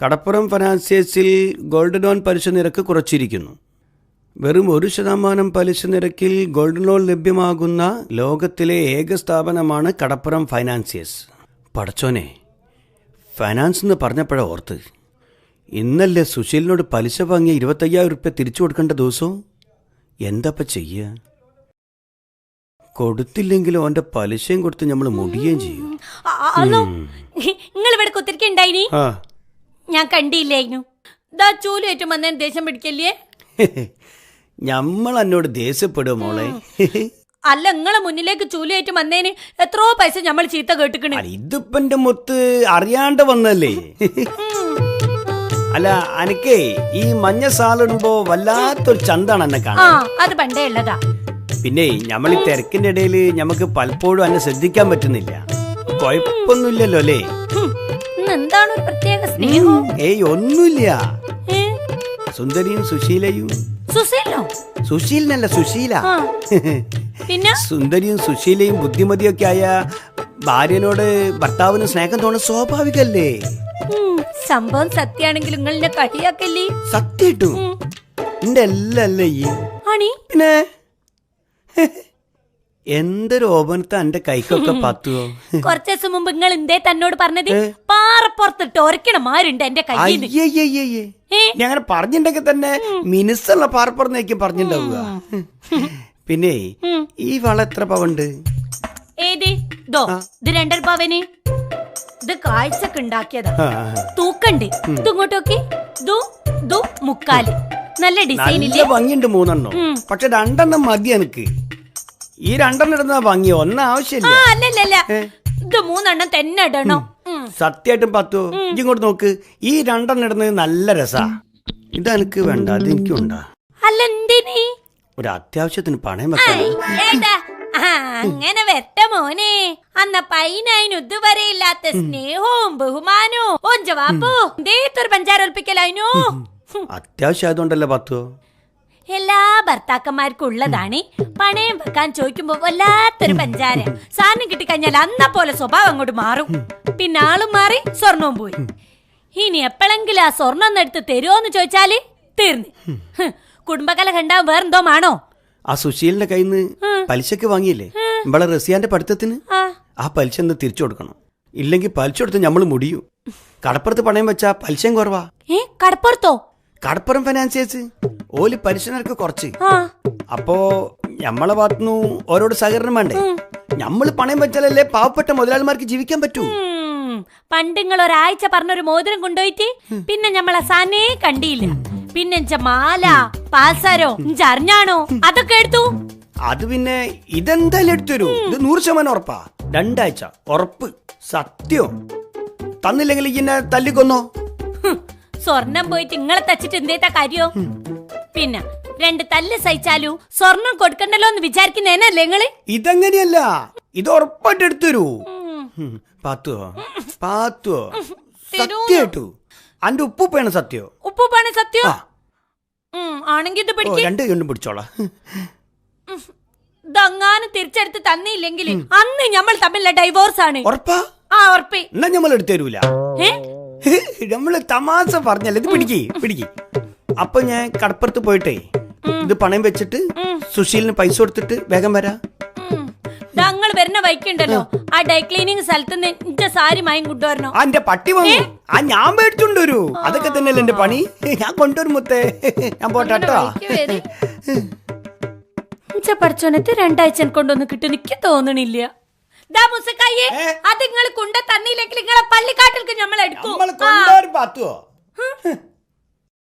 കടപ്പുറം ഫിനാൻസിയസിൽ gold loan പലിശ നിരക്ക് കുറച്ചിരിക്കുന്നു. വെറും ഒരു ശതമാനം പലിശ നിരക്കിൽ ഗോൾഡ് ലോൺ ലഭ്യമാകുന്ന ലോകത്തിലെ ഏക സ്ഥാപനമാണ് കടപ്പുറം ഫൈനാൻസിയേഴ്സ്. പടച്ചോനെ ഫൈനാൻസ് എന്ന് പറഞ്ഞപ്പോഴാ ഓർത്ത്. ഇന്നല്ലേ സുശീലിനോട് പലിശ വാങ്ങിയ ഇരുപത്തയ്യായിരം ഉറുപ്പ്യ തിരിച്ചു കൊടുക്കേണ്ട ദിവസവും? എന്താപ്പ ചെയ്യുക കൊടുത്തില്ലെങ്കിലും അവന്റെ പലിശയും കൊടുത്ത് നമ്മൾ മുടിയേം ചെയ്യും. നിങ്ങൾ ഇവിടെ കുത്തിരിക്കുണ്ടായിനി? ഞാൻ കണ്ടില്ലായിരുന്നു. ദാ ചൂൽ വന്നേ ദേഷ്യം പിടിക്കല്ലേ? ഞമ്മൾ എന്നോട് ദേഷ്യപ്പെടും മോളെ. അല്ല നിങ്ങളെ മുന്നിലേക്ക് ചൂലേറ്റ് വന്നേന് എത്രയോ പൈസ നമ്മൾ ചീത്ത കേട്ടിക്കണേ. അല്ല, ഇതിപ്പോ എന്റെ മുത്ത് അറിയാണ്ട് വന്നല്ലേ? അല്ല അനക്കേ ഈ മഞ്ഞ സാലിടുമ്പോ വല്ലാത്തൊരു ചന്താണ് എന്നെ കാണാൻ. അത് പണ്ടേ ഉള്ളതാ. പിന്നെ നമ്മൾ ഈ തിരക്കിന്റെ ഇടയിൽ നമുക്ക് പലപ്പോഴും എന്നെ ശ്രദ്ധിക്കാൻ പറ്റുന്നില്ല. കുഴപ്പമൊന്നുമില്ലല്ലോ അല്ലേ? എന്താണ് ഒരു പ്രത്യേക സ്നേഹം? ഏയ് ഒന്നുമില്ല. സുന്ദരിയും സുശീലയും. സുശീലോ? സുശീലനല്ല സുശീല. പിന്നെ? സുന്ദരിയും സുശീലയും ബുദ്ധിമതിയൊക്കെ ആയ ഭാര്യനോട് ഭർത്താവിന് സ്നേഹം തോന്നുന്നത് സ്വാഭാവികല്ലേ? സംഭവം സത്യാണെങ്കിൽ നിങ്ങളെ കളിയാക്കല്ലേ? സത്യട്ടു ഉം. എന്റെ എല്ലാം അല്ലേ പിന്നെ? എന്തൊരു ഓപനത്തെ എന്റെ കൈക്കൊക്കെ പത്തുവോ? കുറച്ചു ദിവസം മുമ്പ് നിങ്ങൾ എന്തേ തന്നോട് പറഞ്ഞത് പാറപ്പുറത്തിട്ട് ഒരക്കണമാരുണ്ട് എന്റെ കൈ? ഞാൻ പറഞ്ഞിട്ടുണ്ടെങ്കിൽ തന്നെ മിനുസുള്ള പാറപ്പുറത്തേക്കും പറഞ്ഞിട്ടുണ്ടാവുക പിന്നെ ഈ വള എത്ര പവുണ്ട്? ഏത്? ദോ ഇത് രണ്ടര പവന്. ഇത് കാഴ്ചക്ക് ഉണ്ടാക്കിയതാ. തൂക്കണ്ട്. ഇത് ദു ദു മുക്കാൽ. നല്ല ഡിസൈൻ ഭംഗിയുണ്ട് മൂന്നെണ്ണം. പക്ഷെ രണ്ടെണ്ണം മതി എനിക്ക് ഈ രണ്ടെണ്ണം ഇടുന്ന ഭംഗി ഒന്നും ആവശ്യമില്ല. ഇത് മൂന്നെണ്ണം തന്നെ ഇടണം. സത്യമായിട്ടും പത്തു. ഇങ്ങോട്ട് നോക്ക്. ഈ രണ്ടെണ്ണം ഇടുന്നത് നല്ല രസാ. ഇത് എനിക്ക് വേണ്ട അത് എനിക്കും അല്ല ഒരു അത്യാവശ്യത്തിന് പണയം അങ്ങനെ വെട്ട മോനെ. അന്ന പൈനായി ഇതുവരെ ഇല്ലാത്ത സ്നേഹവും ബഹുമാനവും. വാപ്പു. എന്തേത്തൊരു പഞ്ചാര ഒൽപ്പിക്കലായിനു. അത്യാവശ്യം ആയതുകൊണ്ടല്ലേ പത്തു? എല്ലാ ഭർത്താക്കന്മാർക്കും ഉള്ളതാണ് പണയം വെക്കാൻ ചോദിക്കുമ്പോ വല്ലാത്തൊരു പഞ്ചാര. സാധനം കിട്ടിക്കഴിഞ്ഞാൽ അന്ന പോലെ സ്വഭാവം അങ്ങോട്ട് മാറും. പിന്നെ ആളും മാറി സ്വർണവും പോയി. ഇനി എപ്പോഴെങ്കിലും ആ സ്വർണം ഒന്ന് എടുത്ത് തരുമോന്ന് ചോദിച്ചാൽ തീർന്ന്. കുടുംബകല കണ്ടാ വേറെന്തോ ആണോ ആ സുശീലിന്റെ കയ്യിൽ നിന്ന് പലിശക്ക് വാങ്ങിയില്ലേ? ഇവിടെ റസിയാന്റെ പഠിത്തത്തിന്? ആ. പലിശ ഒന്ന് തിരിച്ചു കൊടുക്കണം. ഇല്ലെങ്കിൽ പലിശ കൊടുത്ത് നമ്മൾ മുടിയും. കടപ്പുറത്ത് പണയം വെച്ചാ പലിശയും കുറവാ. കടപ്പുറത്തോ? കടപ്പുറം ഫിനാൻസിയേഴ്സ്. ഓൽ പലിശ കുറച്ച്. അപ്പോ ഞമ്മളെ ഭാഗത്തുനിന്ന് ഓരോട് സഹകരണം വേണ്ടേ? ഞമ്മൾ പണയം വെച്ചാലല്ലേ പാവപ്പെട്ട മുതലാളിമാർക്ക് ജീവിക്കാൻ പറ്റൂ. പണ്ട് നിങ്ങൾ ഒരാഴ്ച പറഞ്ഞൊരു മോതിരം കൊണ്ടുപോയിട്ട് പിന്നെ ഞമ്മളെ സാനേ കണ്ടിയില്ല. പിന്നെ മാല പാൽസാരോ അറിഞ്ഞാണോ അതൊക്കെ എടുത്തു. അത് പിന്നെ ഇതെന്തായാലും എടുത്തുതരൂ. ഇത് നൂറ് ശതമാനം ഉറപ്പാ. രണ്ടാഴ്ച. ഉറപ്പ്. സത്യം. തന്നില്ലെങ്കിൽ ഇന്നെ തല്ലിക്കൊന്നോ. സ്വർണം പോയിട്ട് നിങ്ങളെ തച്ചിട്ട് എന്തേത്താ കാര്യോ? പിന്നെ രണ്ട് തല്ല് സഹിച്ചാലു സ്വർണം കൊടുക്കണ്ടല്ലോ എന്ന് വിചാരിക്കുന്നേനല്ലേ നിങ്ങൾ? ഇതെങ്ങനെയല്ല. ഇത് ഉറപ്പായിട്ട് എടുത്തുതരൂ പാത്തോ പാത്തുവോ? പാത്തുവോ? സത്യായിട്ടു അന്റെ ഉപ്പുപ്പയാണ് സത്യോ? ഉപ്പുപ്പാണ് സത്യം? ആണെങ്കി ഇത് ഓ, പിടിക്ക്. രണ്ട് കണ്ടും പിടിച്ചോളാം. ഇതങ്ങാനും തിരിച്ചെടുത്ത് തന്നില്ലെങ്കിൽ അന്ന് നമ്മൾ തമ്മിലുള്ള ഡൈവോഴ്സ് ആണ്. ഉറപ്പാ? ആ ഉറപ്പേ. എന്നാ നമ്മൾ എടുത്തരൂല ഏ? നമ്മൾ തമാശ പറഞ്ഞല്ലേ? ഇത് പിടിക്ക് പിടിക്ക്. അപ്പൊ ഞാൻ കടപ്പുറത്ത് പോയിട്ടേ ഇത് പണയം വെച്ചിട്ട് സുശീലിന് പൈസ കൊടുത്തിട്ട് വേഗം വരാ. ഞങ്ങൾ വരുന്ന വൈക്കുണ്ടല്ലോ ആ ഡൈ ക്ലീനിങ് സ്ഥലത്ത് നിന്റെ സാരി മായും കൊണ്ടുവരണോ? ആ എന്റെ പട്ടി വന്നു. ആ ഞാൻ മേടിച്ചോണ്ട് വരൂ. അതൊക്കെ തന്നെയല്ലേ എന്റെ പണി? ഞാൻ കൊണ്ടുവരും മുത്തേ. ഞാൻ പോട്ടാട്ടോ പഠിച്ചോനത്തെ രണ്ടാഴ്ച കൊണ്ടൊന്ന് കിട്ടും എനിക്ക് തോന്നണില്ല. അത് നിങ്ങൾ കൊണ്ട തന്നില്ലെങ്കിൽ നിങ്ങളെ പള്ളിക്കാട്ടിലേക്ക് നമ്മൾ എടുക്കും.